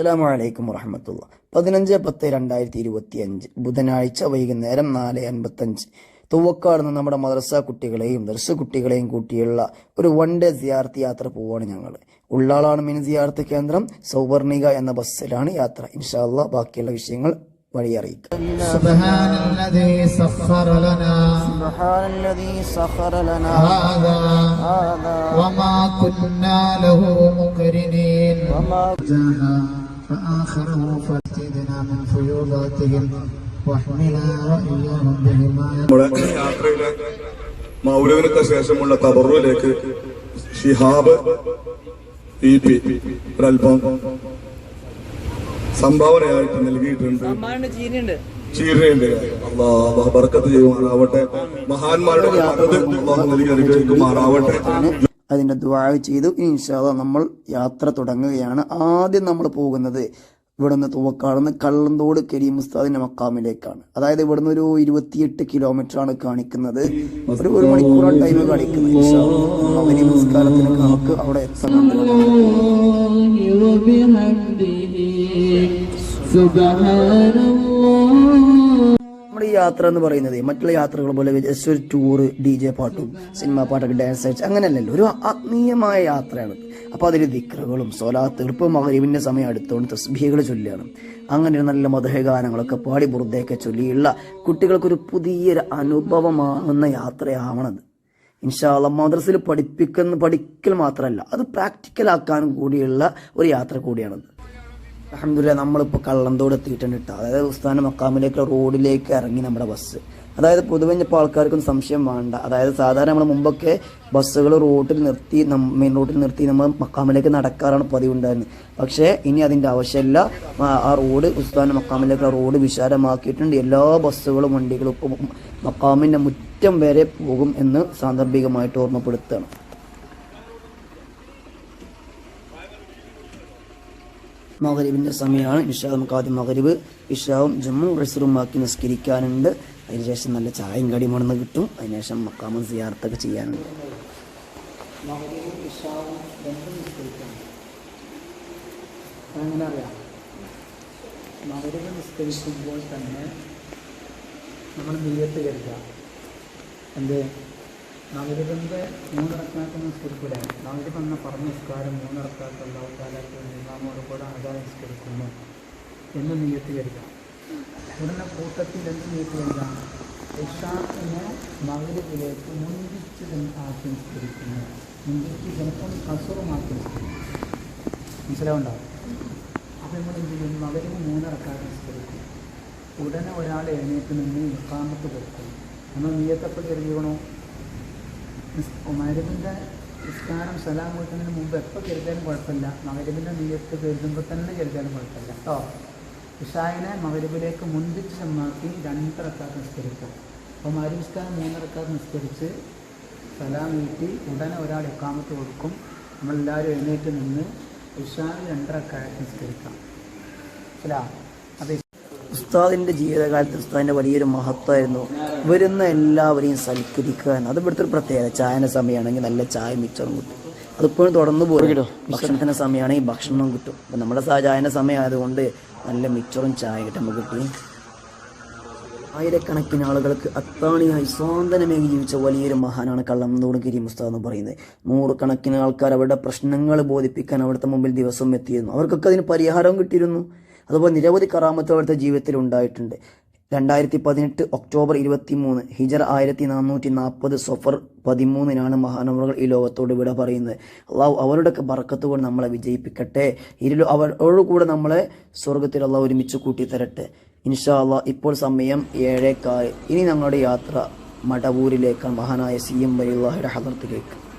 അസ്സാം വലൈക്കും വറഹമത്തുള്ള. പതിനഞ്ച് പത്ത് രണ്ടായിരത്തി ഇരുപത്തി അഞ്ച് ബുധനാഴ്ച വൈകുന്നേരം നാല് അൻപത്തഞ്ച്. തുവക്കാട് നിന്ന് നമ്മുടെ മദ്രസ കുട്ടികളെയും ദർശ കുട്ടികളെയും കൂട്ടിയുള്ള ഒരു വൺ ഡേ സിയാർത്ത് യാത്ര പോവാണ് ഞങ്ങൾ ഉള്ളാളാണ് മിനി സിയാർത്ത് കേന്ദ്രം സൗവർണിക എന്ന ബസ്സിലാണ് യാത്ര. ഇൻഷാല്ല ബാക്കിയുള്ള വിഷയങ്ങൾ വഴി അറിയിക്കാം. നമ്മുടെ യാത്രയിലെ മൗലവിനൊക്കെ ശേഷമുള്ള തബറുവിലേക്ക് ഷിഹാബ് ഇ പി ഒരൽപം സംഭാവനയായിട്ട് നൽകിയിട്ടുണ്ട്. ചീരയുണ്ട് അള്ളാഹ് ബർക്കത്ത് ചെയ്യുമാറാവട്ടെ. മഹാന്മാരുടെ നൽകി അനുഗ്രഹിക്കുമാറാവട്ടെ. അതിന്റെ ദ്വാഴ ചെയ്തു. ഇൻഷാല്ല നമ്മൾ യാത്ര തുടങ്ങുകയാണ്. ആദ്യം നമ്മൾ പോകുന്നത് ഇവിടുന്ന് തുവക്കാടുന്ന് കള്ളന്തോട് കരീം ഉസ്താദിന്റെ മക്കാമിലേക്കാണ്. അതായത് ഇവിടുന്ന് ഒരു ഇരുപത്തിയെട്ട് കിലോമീറ്റർ ആണ് കാണിക്കുന്നത്. ഒരു ഒരു മണിക്കൂറാണ് ടൈം കാണിക്കുന്നത് നിസ്കാരത്തിന് നമുക്ക് അവിടെ എത്തണം. യാത്ര എന്ന് പറയുന്നത് മറ്റുള്ള യാത്രകൾ പോലെ ജസ്റ്റ് ഒരു ടൂറ് ഡി ജെ പാട്ടും സിനിമാ പാട്ടൊക്കെ ഡാൻസ് അടിച്ച് അങ്ങനെയല്ലല്ലോ. ഒരു ആത്മീയമായ യാത്രയാണ് അപ്പോൾ അതിൽ ദിക്റുകളും സോലാത്തുകൾ ഇപ്പോൾ മകരീവിന്റെ സമയം അടുത്തോണ്ട് തസ്ബീകൾ ചൊല്ലിയാണ് അങ്ങനെ നല്ല മധുരഗാനങ്ങളൊക്കെ പാടി ബുറുദയൊക്കെ ചൊല്ലിയുള്ള കുട്ടികൾക്കൊരു പുതിയൊരു അനുഭവമാകുന്ന യാത്രയാവണത്. ഇൻഷാല്ല മദ്രസയിൽ പഠിപ്പിക്കുന്ന പഠിക്കൽ മാത്രമല്ല അത് പ്രാക്ടിക്കലാക്കാനും കൂടിയുള്ള ഒരു യാത്ര കൂടിയാണത്. അഹമ്മദില്ല നമ്മളിപ്പോൾ കള്ളന്തോട് എത്തിയിട്ടുണ്ട് കേട്ടോ അതായത് ഉസ്താന മക്കാമിലേക്ക് റോഡിലേക്ക് ഇറങ്ങി നമ്മുടെ ബസ്. അതായത് പൊതുവെ ഇപ്പോൾ ആൾക്കാർക്കൊന്നും സംശയം വേണ്ട. അതായത് സാധാരണ നമ്മൾ മുമ്പൊക്കെ ബസ്സുകൾ റോട്ടിൽ നിർത്തി മെയിൻ റോട്ടിൽ നിർത്തി നമ്മൾ മക്കാമിലേക്ക് നടക്കാറാണ് പതിവുണ്ടായിരുന്നത്. പക്ഷേ ഇനി അതിന്റെ ആവശ്യമില്ല. ആ- റോഡ് ഉസ്താന മക്കാമിലേക്ക് റോഡ് വിശാലമാക്കിയിട്ടുണ്ട്. എല്ലാ ബസ്സുകളും വണ്ടികളും ഇപ്പോൾ മക്കാമിന്റെ മുറ്റം വരെ പോകും എന്ന് സാന്ദർഭികമായിട്ട് ഓർമ്മപ്പെടുത്തുകയാണ്. മകരിബിന്റെ സമയമാണ്. ഇഷാ നമുക്ക് ആദ്യം മകരീബ് ഇഷാവും ജമ്മു റസറും ബാക്കി നിസ്കരിക്കാനുണ്ട്. അതിനുശേഷം നല്ല ചായയും കടിയും മണന്ന് കിട്ടും. അതിനുശേഷം മക്കാമും സിയാർത്തൊക്കെ ചെയ്യാനുണ്ട്. അങ്ങനെ നിസ്കരിക്കുമ്പോൾ തന്നെ നമ്മൾ നീയത്ത് കരുതുക. എന്ത്? മകരവിന്റെ മൂന്നിറക്കാക്കുന്ന നിസ്കരിക്കൂല മകരവ് എന്ന പറഞ്ഞ നിസ്കാരം മൂന്നിറക്കാത്ത അള്ളാഹുക്കാലത്ത് നിന്നാമോട് കൂടെ അതാ നിസ്കരിക്കുന്നു എന്ന് നീയത്ത് കരുതുക ഉടനെ കൂട്ടത്തിൽ എന്ത് നീയത്ത് കരുതാം ഇഷാഖിനെ മകരവിലേക്ക് മുൻപിച്ച് ആക്കി നിസ്കരിക്കുന്നു. മുൻപിച്ച് ചിലപ്പം കസുറുമാക്കി നിസ്കരിക്കുന്നു. മനസ്സിലാവുണ്ടാവും അപ്പം നമ്മൾ എന്ത് ചെയ്യും? മകരവ് മൂന്നിറക്കാതെ ഉടനെ ഒരാൾ എഴുന്നേറ്റ് നിന്ന് ഇക്കാമത്ത് കൊടുക്കും. നമ്മൾ നീയത്തപ്പോൾ കരുതിയണോ മകരവിന്റെ നിസ്കാരം സലാം കൊടുക്കുന്നതിന് മുമ്പ് എപ്പോൾ കരുതാനും കുഴപ്പമില്ല. മകരബിന്റെ നീയത്ത് കരുതുമ്പോൾ തന്നെ കരുതാനും കുഴപ്പമില്ല. കേട്ടോ ഇഷായിനെ മകരബിലേക്ക് മുൻപിച്ച് ചെമ്മാക്കി രണ്ടിറക്കാതെ നിസ്കരിക്കും അപ്പോൾ മകര നിസ്കാരം മൂന്നിറക്കാതെ നിസ്കരിച്ച് സലാം വീട്ടി ഉടനെ ഒരാൾ എക്കാമത്ത് കൊടുക്കും. നമ്മളെല്ലാവരും എഴുന്നേറ്റ് നിന്ന് ഇഷാന് രണ്ടരക്കാലത്ത് നിസ്കരിക്കാം. മനസ്സിലാ അപ്പോൾ ഉസ്താദിന്റെ ജീവിതകാലത്ത് ഉസ്താദിന്റെ വലിയൊരു മഹത്വമായിരുന്നു. വരുന്ന എല്ലാവരെയും സൽക്കരിക്കുക എന്ന്. അത് ഇവിടുത്തെ ഒരു പ്രത്യേകത. ചായന്റെ സമയമാണെങ്കിൽ നല്ല ചായ മിച്ചറും കിട്ടും. അതിപ്പോഴും തുടർന്ന് പോകും ഭക്ഷണത്തിന്റെ സമയമാണെങ്കിൽ ഭക്ഷണം കിട്ടും. അപ്പം നമ്മുടെ ചായന ചായന്റെ സമയമായതുകൊണ്ട് നല്ല മിച്ചറും ചായ കിട്ടും നമുക്ക് കിട്ടി. ആയിരക്കണക്കിന് ആളുകൾക്ക് അത്താണിയായി സ്വാതന്ത്ര്യമേകി ജീവിച്ച വലിയൊരു മഹാനാണ് കള്ളംതോട് ഗിരി മുസ്താദ് എന്ന് പറയുന്നത്. നൂറുകണക്കിന് ആൾക്കാർ അവരുടെ പ്രശ്നങ്ങൾ ബോധിപ്പിക്കാൻ അവിടുത്തെ മുമ്പിൽ ദിവസം എത്തിയിരുന്നു. അവർക്കൊക്കെ അതിന് പരിഹാരവും കിട്ടിയിരുന്നു. അതുപോലെ നിരവധി കറാമത്തുകൾ അവിടുത്തെ ജീവിതത്തിൽ ഉണ്ടായിട്ടുണ്ട്. രണ്ടായിരത്തി പതിനെട്ട് ഒക്ടോബർ ഇരുപത്തി മൂന്ന് ഹിജർ ആയിരത്തി നാനൂറ്റി നാൽപ്പത് സൊഫർ പതിമൂന്നിനാണ് മഹാനവറുകൾ ഈ ലോകത്തോട് വിട പറയുന്നത്. അള്ളാഹു അവരുടെയൊക്കെ ബറക്കത്ത് കൊണ്ട് നമ്മളെ വിജയിപ്പിക്കട്ടെ. ഇരുളു അവരോട് കൂടെ നമ്മളെ സ്വർഗത്തിൽ അള്ളാഹ് ഒരുമിച്ച് കൂട്ടിത്തരട്ടെ. ഇൻഷാ അള്ളാഹ് ഇപ്പോൾ സമയം ഏഴേക്കാൽ ഇനി ഞങ്ങളുടെ യാത്ര മടവൂരിലേക്കാണ്. മഹാനായ സി എം വലിയുള്ള ഹദർത്തിലേക്ക്.